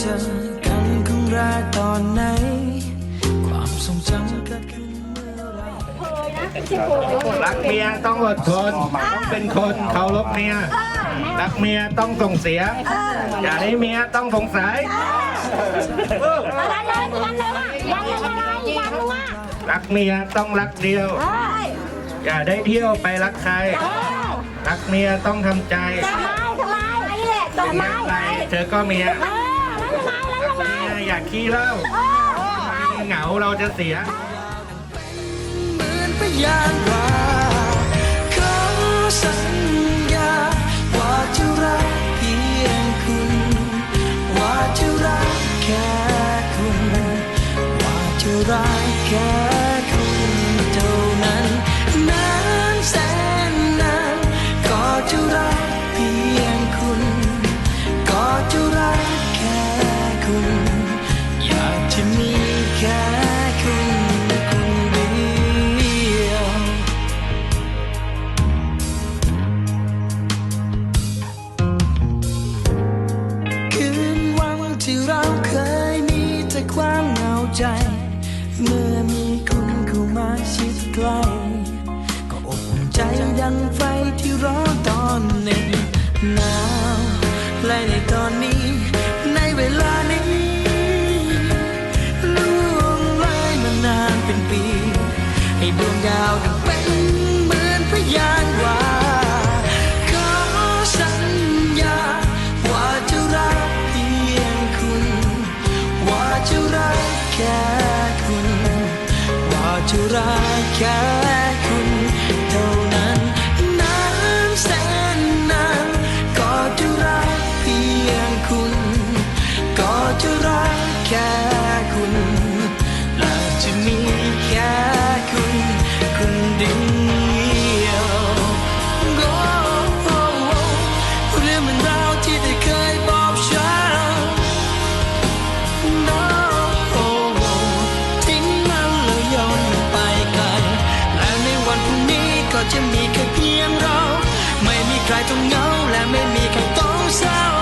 เจอกันครั้งแรกตอนไหน ความทรงจำเกิดขึ้นเมื่อไหรรักเมียต้องอดทนต้องเป็นคนเคารพเมีย รักเมียต้องส่งเสียอย่าให้เมียต้องสงสัยยันเลยยันเลยอะยันเลยอะไรยันเลยอะรักเมียต้องรักเดียวเอ้ยอย่าได้เที่ยวไปรักใครเอ้ยรักเมียต้องทำใจทำไมทำไมนี่แหละเป็นทำไมอย่างไรเธอก็เมีย อยากขี้เล้าเออเหงาเราจะเสีย เหมือนพยานว่าขอสัญญาว่าจะรักเพียงคุณ ว่าจะรักแค่คุณ ว่าจะรักแค่ แค่คุณคนเดียวคืนวันที่เราเคยมีแต่ความเหงาใจ เมื่อมีคุณเข้ามาชิดใกล้ก็อบอุ่นใจดังไฟที่ร้อนตอน ดวงดาวนั้นเป็นเหมือนพยานว่าขอสัญญา ว่าจะรักเพียงคุณ ว่าจะรักแค่คุณ ว่าจะรักแค่คุณเท่านั้นนานแสนนานก็จะรักเพียงคุณ ก็จะรักแค่คุณ พียงเรา ไม่มีใครต้องเหงาและไม่มีใครต้องเศร้า